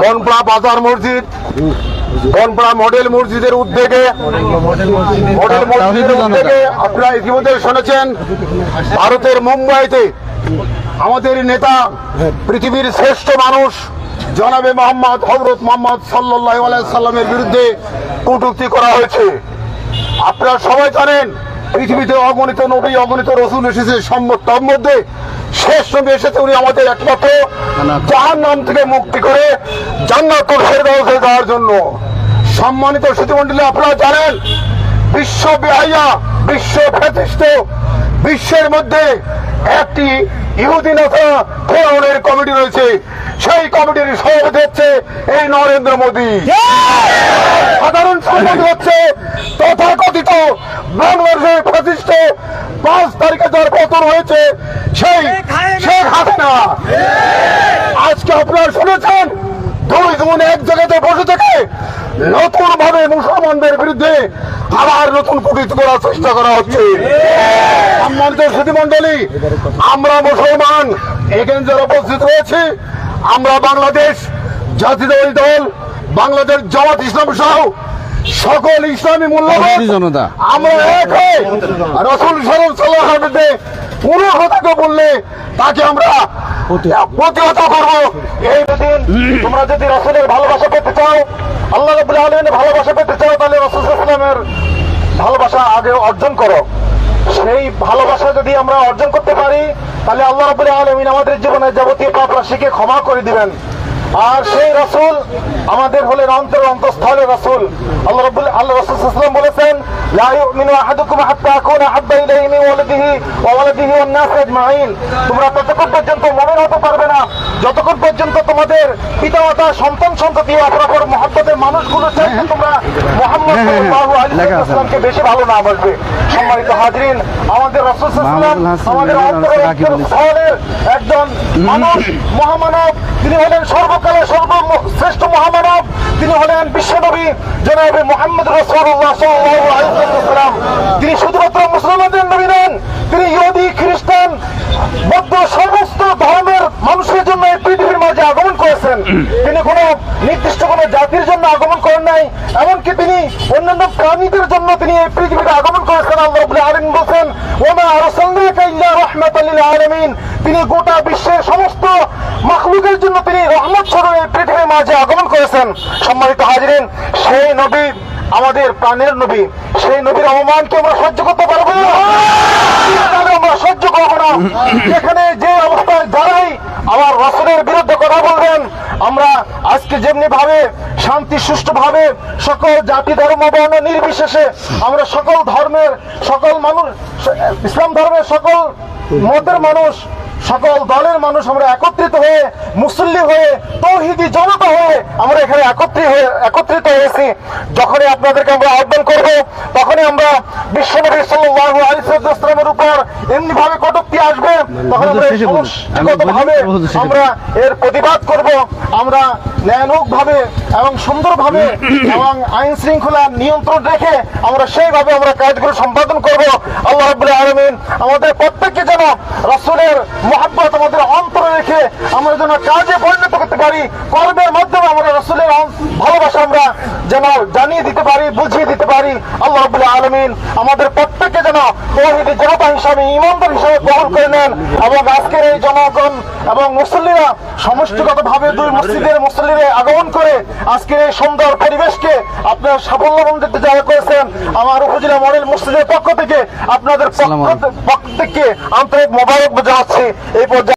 বনপাড়া বাজার মসজিদ, বনপাড়া মডেল মসজিদের উদ্যোগে, মডেল মসজিদের উদ্যোগে আপনারা ইতিমধ্যে শুনেছেন, ভারতের মুম্বাইতে আমাদের নেতা, পৃথিবীর শ্রেষ্ঠ মানুষ, জনাবে মোহাম্মদ হজরত মোহাম্মদ সাল্লাহ সাল্লামের বিরুদ্ধে কটূক্তি করা হয়েছে। আপনারা সবাই জানেন পৃথিবীতে অগণিত নবী অগণিত রসুল এসেছে সম্মত তার মধ্যে শেষ নবী এসেছে উনি আমাদের একমাত্র যার নাম থেকে মুক্তি করে জান্নাত ফেরদাউসে যাওয়ার জন্য। সম্মানিত সুতিমণ্ডলী আপনারা জানেন বিশ্ব বেহাইয়া বিশ্ব প্রতিষ্ঠ বিশ্বের মধ্যে একটি ইহুদি নেতা ফেরাউনের কমিটি রয়েছে। সেই কমিটির সভাপতি হচ্ছে এই নরেন্দ্র মোদী। সাধারণ সম্পাদক হচ্ছে তথাকথিত বাংলাদেশের প্রতিষ্ঠ পাঁচ তারিখে যার পতন হয়েছে সেই শেখ হাসিনা। আজকে আপনারা শুনেছেন দুই এক জায়গাতে বসে থেকে নতুন ভাবে মুসলমানদের বিরুদ্ধে আবার নতুন কুটিত করার চেষ্টা করা হচ্ছে। সম্মানিত সুধীমণ্ডলী আমরা মুসলমান এখানে যারা উপস্থিত রয়েছে আমরা বাংলাদেশ জাতীয়তাবাদী দল বাংলাদেশ জামাত ইসলাম সহ সকল ইসলামী মূল্যবোধ জনতা। আমরা এক হয়ে রসুল সালাম সাল্লাহ কোনো কথাকে বললে তাকে আমরা প্রতিহত করব। এই তোমরা যদি রসুলের ভালোবাসা পেতে চাও আল্লাহ রবুল আলমের ভালোবাসা পেতে চাও তাহলে রসুল সাল্লামের ভালোবাসা আগে অর্জন করো। সেই ভালোবাসা যদি আমরা অর্জন করতে পারি তাহলে আল্লাহ রবুল আলমিন আমাদের জীবনে যাবতীয় পাপ রাশিকে ক্ষমা করে দিবেন। আর সেই রসুল আমাদের হলেন অন্তর অন্তঃস্থলের রসুল। আল্লাহ আল্লাহ রসুল বলেছেন আহাদুকুম হাত্তা আকুনা হাব্বা ইলাইহি মিন ওয়ালাদিহি ওয়া ওয়ালাদিহি ওয়ান নাস আজমাইন তোমরা ততক্ষণ পর্যন্ত মুমিন হতে পারবে না। যতক্ষণ পর্যন্ত তোমাদের পিতামাতা সন্তান সন্ততি অপরাপর মহব্বতের মানুষগুলো চাইছে তোমরা মোহাম্মদ সাল্লাল্লাহু আলাইহি ওয়াসাল্লামকে বেশি ভালো না বাসবে সম্মানিত হাজরিন আমাদের রসুল আমাদের অন্তরের আলী। শহরের একজন মানুষ মহামানব তিনি হলেন সর্বকালের সর্বশ্রেষ্ঠ মহামানব তিনি হলেন বিশ্বনবী জনাবে মোহাম্মদ রসুল্লাহ তিনি শুধুমাত্র মুসলমানদের নবী নন, তিনি ইহুদি, খ্রিস্টান, বৌদ্ধ, সমস্ত ধর্মের মানুষের জন্য এই পৃথিবীর মাঝে আগমন করেছেন। তিনি কোনো নির্দিষ্ট কোনো জাতির জন্য আগমন করেন নাই, এমনকি তিনি অন্যান্য প্রাণীদের জন্য তিনি এই পৃথিবীতে আগমন করেছেন। আল্লাহ আলামিন বলেন ওমা আরসালনাকা ইল্লা রাহমাতাল লিল আলামিন। তিনি গোটা বিশ্বের সমস্ত মাখলুকের জন্য তিনি রহমত স্বরূপ পৃথিবীর মাঝে আগমন করেছেন। সম্মানিত হাজিরিন, সেই নবী আমাদের প্রাণের নবী। সেই নবীর অপমানকে আমরা সহ্য করতে পারব? না। আমরা সহ্য করব না। যেখানে যে অবস্থায় যারাই আমার রসুলের বিরুদ্ধে কথা বলবেন। আমরা আজকে যেমনি ভাবে শান্তি সুষ্ঠু ভাবে সকল জাতি ধর্ম বর্ণ নির্বিশেষে আমরা সকল ধর্মের সকল মানুষ ইসলাম ধর্মের সকল মতের মানুষ সকল দলের মানুষ আমরা একত্রিত হয়ে মুসল্লি হয়ে তৌহিদি জনতা হয়ে আমরা এখানে একত্রিত হয়ে একত্রিত হয়েছি। যখনই আপনাদেরকে আমরা আহ্বান করব তখনই আমরা বিশ্বনবী সাল্লাল্লাহু আলাইহি ওয়াসাল্লামের উপর এমনি ভাবে কটূক্তি আসবে। তখন আমরা শেষে বলুন। আমি বলি, ভাবে হুজুর শেষে আমরা এর প্রতিবাদ করব। আমরা ন্যায়ানুক ভাবে এবং সুন্দর ভাবে এবং আইন শৃঙ্খলা নিয়ন্ত্রণ রেখে আমরা সেইভাবে আমরা কাজগুলো সম্পাদন করব। আল্লাহ রাব্বুল আলামিন আমাদের প্রত্যেককে যেন রাসূলের মহব্বত তোমাদের অন্তরে রেখে আমরা যেন কাজে পরিণত পারি কর্মের মাধ্যমে আমরা রাসূলের ভালোবাসা আমরা যেন জানিয়ে দিতে পারি বুঝিয়ে দিতে পারি। আল্লাহ রাব্বুল আলামিন আমাদের প্রত্যেককে যেন তৌহিদি জনতা হিসাবে ইমানদার হিসাবে গ্রহণ করে নেন এবং আজকের এই জনগণ এবং মুসল্লিরা সমষ্টিগতভাবে দুই মসজিদের মুসল্লিরে আগমন করে আজকের এই সুন্দর পরিবেশকে আপনার সাফল্যমণ্ডিত জায়গা করেছেন আমার উপজেলা মডেল মসজিদের পক্ষ থেকে আপনাদের পক্ষ থেকে আন্তরিক মোবারক জানাচ্ছি এই পর্যায়ে